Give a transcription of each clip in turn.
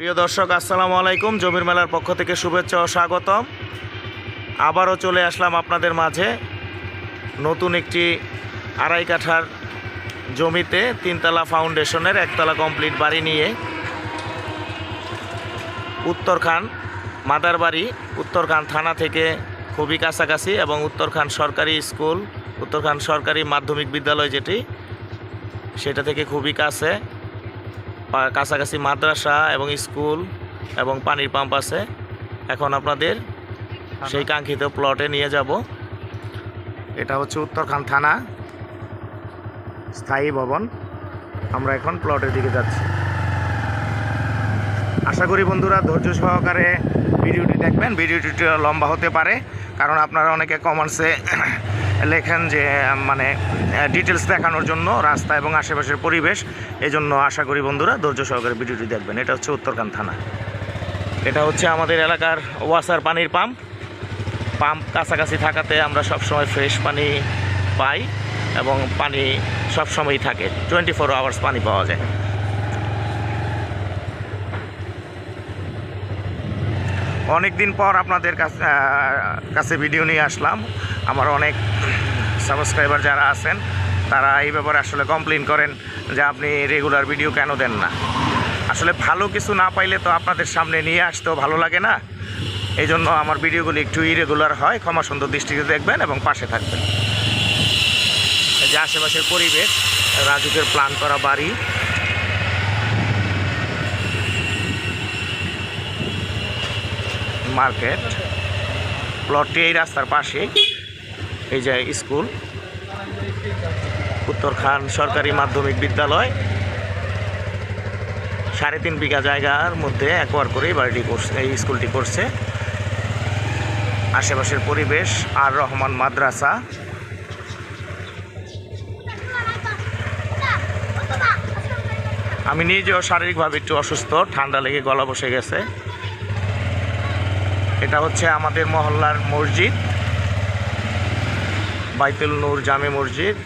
প্রিয় দর্শক, আসসালামু আলাইকুম। জমির মেলার পক্ষ থেকে শুভেচ্ছা ও স্বাগতম। আবারও চলে আসলাম আপনাদের মাঝে নতুন একটি আড়াই কাঠার জমিতে তিনতলা ফাউন্ডেশনের একতলা কমপ্লিট বাড়ি নিয়ে উত্তরখান মাদারবাড়ি, উত্তরখান থানা থেকে খুবই কাছাকাছি এবং উত্তরখান সরকারি স্কুল, উত্তরখান সরকারি মাধ্যমিক বিদ্যালয় যেটি, সেটা থেকে খুবই কাছে। কাছাকাছি মাদ্রাসা এবং স্কুল এবং পানির পাম্প আছে। এখন আপনাদের সেই কাঙ্ক্ষিত প্লটে নিয়ে যাব। এটা হচ্ছে উত্তরখান থানা। স্থায়ী ভবন। আমরা এখন প্লটের দিকে যাচ্ছি। আশা করি বন্ধুরা ধৈর্য সহকারে ভিডিওটি দেখবেন। ভিডিওটি লম্বা হতে পারে কারণ আপনারা অনেকে কমেন্টসে লেখেন যে মানে ডিটেলস দেখানোর জন্য রাস্তা এবং আশেপাশের পরিবেশ এই জন্য আশা করি বন্ধুরা ধৈর্য সহকারে ভিডিওটি দেখবেন। এটা হচ্ছে উত্তরকান থানা। এটা হচ্ছে আমাদের এলাকার ওয়াসার পানির পাম্প। পাম্প কাছাকাছি থাকাতে আমরা সবসময় ফ্রেশ পানি পাই এবং পানি সবসময়ই থাকে। টোয়েন্টি ফোর আওয়ার্স পানি পাওয়া যায়। অনেক দিন পর আপনাদের কাছে কাছে ভিডিও নিয়ে আসলাম। আমার অনেক সাবস্ক্রাইবার যারা আছেন, তারা এই ব্যাপারে আসলে কমপ্লেন করেন যে আপনি রেগুলার ভিডিও কেন দেন না। আসলে ভালো কিছু না পাইলে তো আপনাদের সামনে নিয়ে আসতেও ভালো লাগে না। এই জন্য আমার ভিডিওগুলি একটু ইরেগুলার হয় ক্ষমা সুন্দর দৃষ্টিতে দেখবেন এবং পাশে থাকবেন। যে আশেপাশের পরিবেশ, রাজুকের প্ল্যান করা বাড়ি মার্কেট। প্লটটি এই রাস্তার পাশে এই যে স্কুল। উত্তরখান সরকারি মাধ্যমিক বিদ্যালয়। সাড়ে তিন বিঘা জায়গার মধ্যে একবার করেই বাড়িটি করছে, এই স্কুলটি করছে। আশেপাশের পরিবেশ আর রহমান মাদ্রাসা। আমি নিজেও শারীরিকভাবে একটু অসুস্থ, ঠান্ডা লেগে গলা বসে গেছে। এটা হচ্ছে আমাদের মহল্লার মসজিদ, বাইতুল নূর জামে মসজিদ।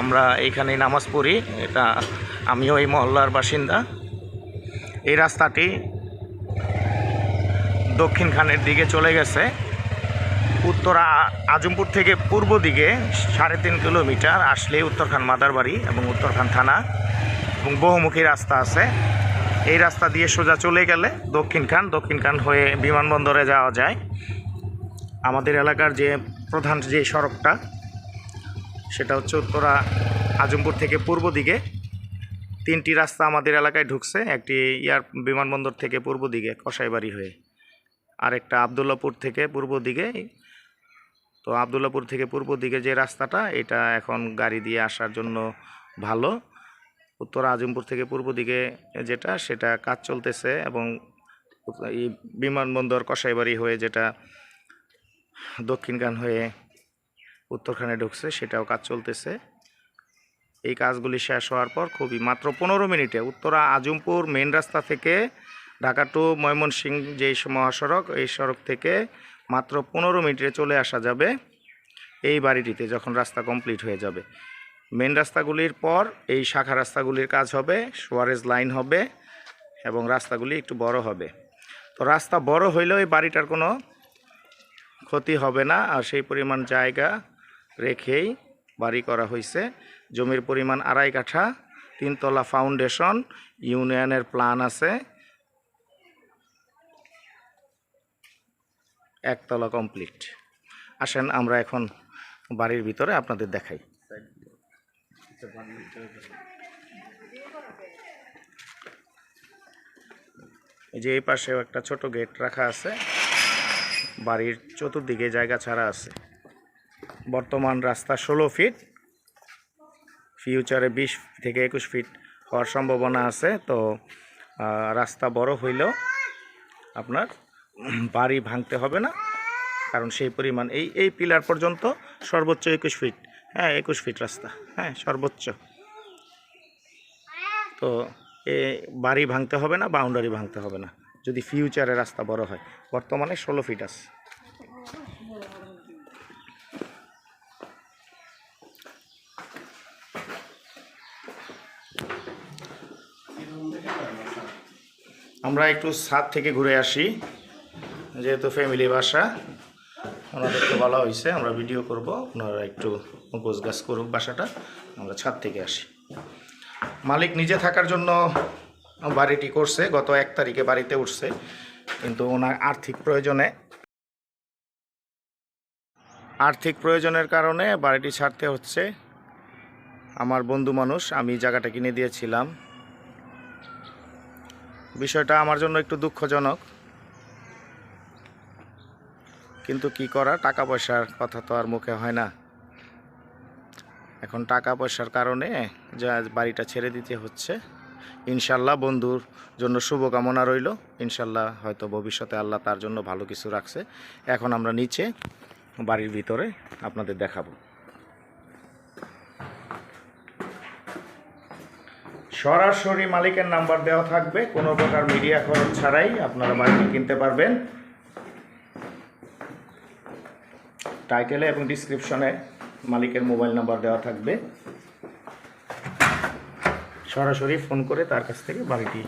আমরা এইখানেই নামাজ পড়ি, এটা আমিও এই মহল্লার বাসিন্দা। এই রাস্তাটি দক্ষিণ খানের দিকে চলে গেছে। উত্তরা আজমপুর থেকে পূর্ব দিকে সাড়ে তিন কিলোমিটার আসলে উত্তরখান মাদারবাড়ি এবং উত্তরখান থানা এবং বহুমুখী রাস্তা আছে। এই রাস্তা দিয়ে সোজা চলে গেলে দক্ষিণখান দক্ষিণখান হয়ে বিমানবন্দরে যাওয়া যায়। আমাদের এলাকার যে প্রধান যে সড়কটা, সেটা হচ্ছে উত্তরা আজমপুর থেকে পূর্ব দিকে। তিনটি রাস্তা আমাদের এলাকায় ঢুকছে, একটি ইয়ার বিমানবন্দর থেকে পূর্ব দিকে, কসাইবাড়ি হয়ে। আরেকটা আবদুল্লাপুর থেকে পূর্ব দিকে। তো আবদুল্লাপুর থেকে পূর্ব দিকে যে রাস্তাটা, এটা এখন গাড়ি দিয়ে আসার জন্য ভালো। উত্তর আজিমপুর থেকে পূর্ব দিকে যেটা, সেটা কাজ চলতেছে এবং এই বিমানবন্দর কসাইবাড়ি হয়ে যেটা দক্ষিণখান হয়ে উত্তরখানে ঢুকছে, সেটাও কাজ চলতেছে। এই কাজগুলি শেষ হওয়ার পর খুবই মাত্র পনেরো মিনিটে উত্তরা আজমপুর মেন রাস্তা থেকে ঢাকা টু ময়মনসিংহ যেই মহাসড়ক, এই সড়ক থেকে মাত্র পনেরো মিনিটে চলে আসা যাবে এই বাড়িটিতে যখন রাস্তা কমপ্লিট হয়ে যাবে। মেন রাস্তাগুলির পর এই শাখা রাস্তাগুলির কাজ হবে, সোয়ারেজ লাইন হবে এবং রাস্তাগুলি একটু বড় হবে। তো রাস্তা বড় হইলেও এই বাড়িটার কোনো ক্ষতি হবে না আর সেই পরিমাণ জায়গা রেখেই বাড়ি করা হয়েছে জমির পরিমাণ আড়াই কাঠা, তিনতলা ফাউন্ডেশন, ইউনিয়নের প্ল্যান আছে। একতলা কমপ্লিট। আসেন আমরা এখন বাড়ির ভিতরে আপনাদের দেখাই। এই যে এই পাশেও একটা ছোট গেট রাখা আছে। বাড়ির চতুর্দিকে জায়গা ছাড়া আছে। বর্তমান রাস্তা ষোলো ফিট। ফিউচারে বিশ থেকে একুশ ফিট হওয়ার সম্ভাবনা আছে। তো রাস্তা বড় হইলেও আপনার বাড়ি ভাঙতে হবে না। কারণ সেই পরিমাণ এই এই পিলার পর্যন্ত সর্বোচ্চ একুশ ফিট। হ্যাঁ একুশ ফিট রাস্তা। হ্যাঁ সর্বোচ্চ। তো এ বাড়ি ভাঙতে হবে না, বাউন্ডারি ভাঙতে হবে না। যদি ফিউচারে রাস্তা বড় হয়। বর্তমানে ষোলো ফিট আছে। আমরা একটু ছাদ থেকে ঘুরে আসি। যেহেতু ফ্যামিলি বাসা। ওনাদেরকে বলা হয়েছে, আমরা ভিডিও করব ওনারা একটু গোছ গাছ করুক বাসাটা, আমরা ছাদ থেকে আসি। মালিক নিজে থাকার জন্য বাড়িটি করছে, গত এক তারিখে বাড়িতে উঠছে, কিন্তু ওনার আর্থিক প্রয়োজনে, আর্থিক প্রয়োজনের কারণে বাড়িটি ছাড়তে হচ্ছে। আমার বন্ধু মানুষ, আমি জায়গাটা কিনে দিয়েছিলাম। বিষয়টা আমার জন্য একটু দুঃখজনক। কিন্তু কি করা? টাকা পয়সার কথা তো আর মুখে হয় না। এখন টাকা পয়সার কারণে যা বাড়িটা ছেড়ে দিতে হচ্ছে। ইনশাল্লাহ বন্ধুর জন্য শুভকামনা রইল। ইনশাল্লাহ হয়তো ভবিষ্যতে আল্লাহ তার জন্য ভালো কিছু রাখছে। এখন আমরা নিচে বাড়ির ভিতরে আপনাদের দেখাবো। সরাসরি মালিকের নাম্বার দেওয়া থাকবে। কোনো প্রকার মিডিয়া খরচ ছাড়াই আপনারা বাড়িটি কিনতে পারবেন। টাইটেলে এবং ডিসক্রিপশনে মালিকের মোবাইল নাম্বার দেওয়া থাকবে। সরাসরি ফোন করে তার কাছ থেকে বাড়িটি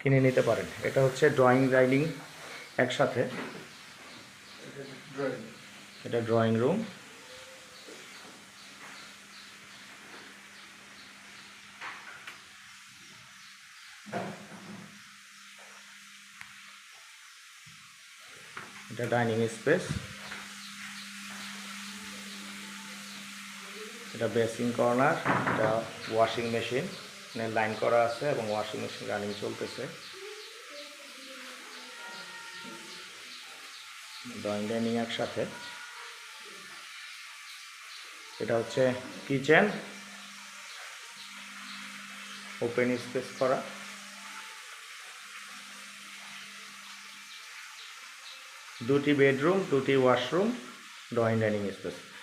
কিনে নিতে পারেন। এটা হচ্ছে ড্রয়িং রাইডিং একসাথে। এটা ড্রয়িং রুম এটা ডাইনিং স্পেস এটা বেসিং কর্নার, এটা ওয়াশিং মেশিন, এখানে লাইন করা আছে এবং ওয়াশিং মেশিন রানিং চলতেছে। ড্রয়িং ডাইনিং একসাথে। এটা হচ্ছে কিচেন। ওপেন স্পেস করা। দুটি বেডরুম, দুটি ওয়াশরুম, ড্রয়িং ডাইনিং স্পেস।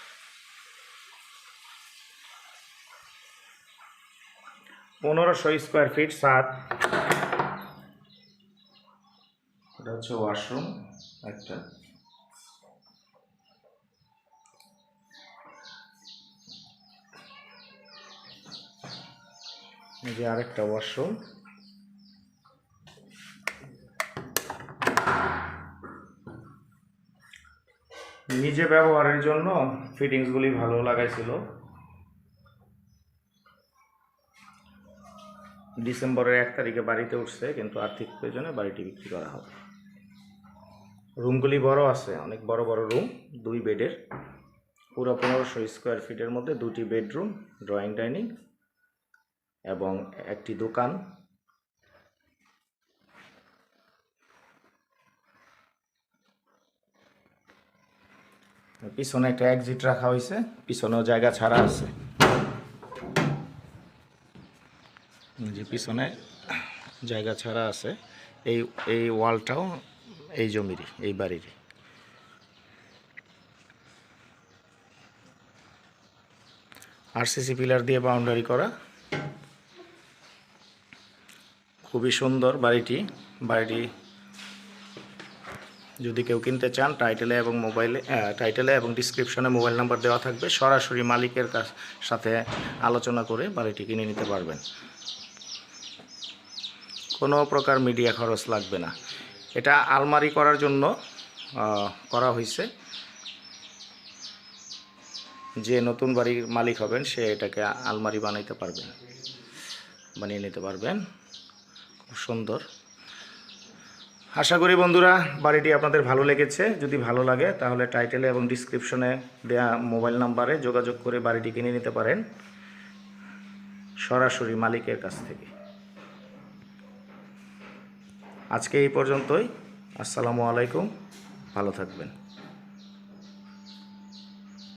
পনেরোশো স্কোয়ার ফিট সাত। এটা হচ্ছে ওয়াশরুম একটা। যে আরেকটা ওয়াশরুম নিজে ব্যবহারের জন্য ফিটিংসগুলি ভালো লাগাইছিল। ডিসেম্বরের এক তারিখে বাড়িতে উঠছে, কিন্তু আর্থিক প্রয়োজনে বাড়িটি বিক্রি করা হবে। রুমগুলি বড় আছে, অনেক বড় বড় রুম, দুই বেডের। পুরো পনেরোশো স্কোয়ার ফিটের মধ্যে দুটি বেডরুম, ড্রয়িং, ডাইনিং এবং একটি দোকান। পিছনে একটা এক্সিট রাখা হয়েছে, পিছনেও জায়গা ছাড়া আছে এই যে পিছনে জায়গা ছাড়া আছে, এই এই ওয়ালটাও এই জমিরই, এই বাড়িরই। আরসিসি পিলার দিয়ে বাউন্ডারি করা। খুবই সুন্দর বাড়িটি। বাড়িটি যদি কেউ কিনতে চান টাইটেলে এবং মোবাইলে টাইটেলে এবং ডিসক্রিপশনে মোবাইল নাম্বার দেওয়া থাকবে। সরাসরি মালিকের কাছ, সাথে আলোচনা করে বাড়িটি কিনে নিতে পারবেন। কোনো প্রকার মিডিয়া খরচ লাগবে না। এটা আলমারি করার জন্য করা হয়েছে যে নতুন বাড়ির মালিক হবেন, সে এটাকে আলমারি বানাইতে পারবেন। বানিয়ে নিতে পারবেন। খুব সুন্দর। আশা করি বন্ধুরা, বাড়িটি আপনাদের ভালো লেগেছে। যদি ভালো লাগে, তাহলে টাইটেলে এবং ডিসক্রিপশনে দেয়া মোবাইল নাম্বারে যোগাযোগ করে বাড়িটি কিনে নিতে পারেন। সরাসরি মালিকের কাছ থেকে। আজকে এই পর্যন্তই। আসসালামু আলাইকুম। ভালো থাকবেন।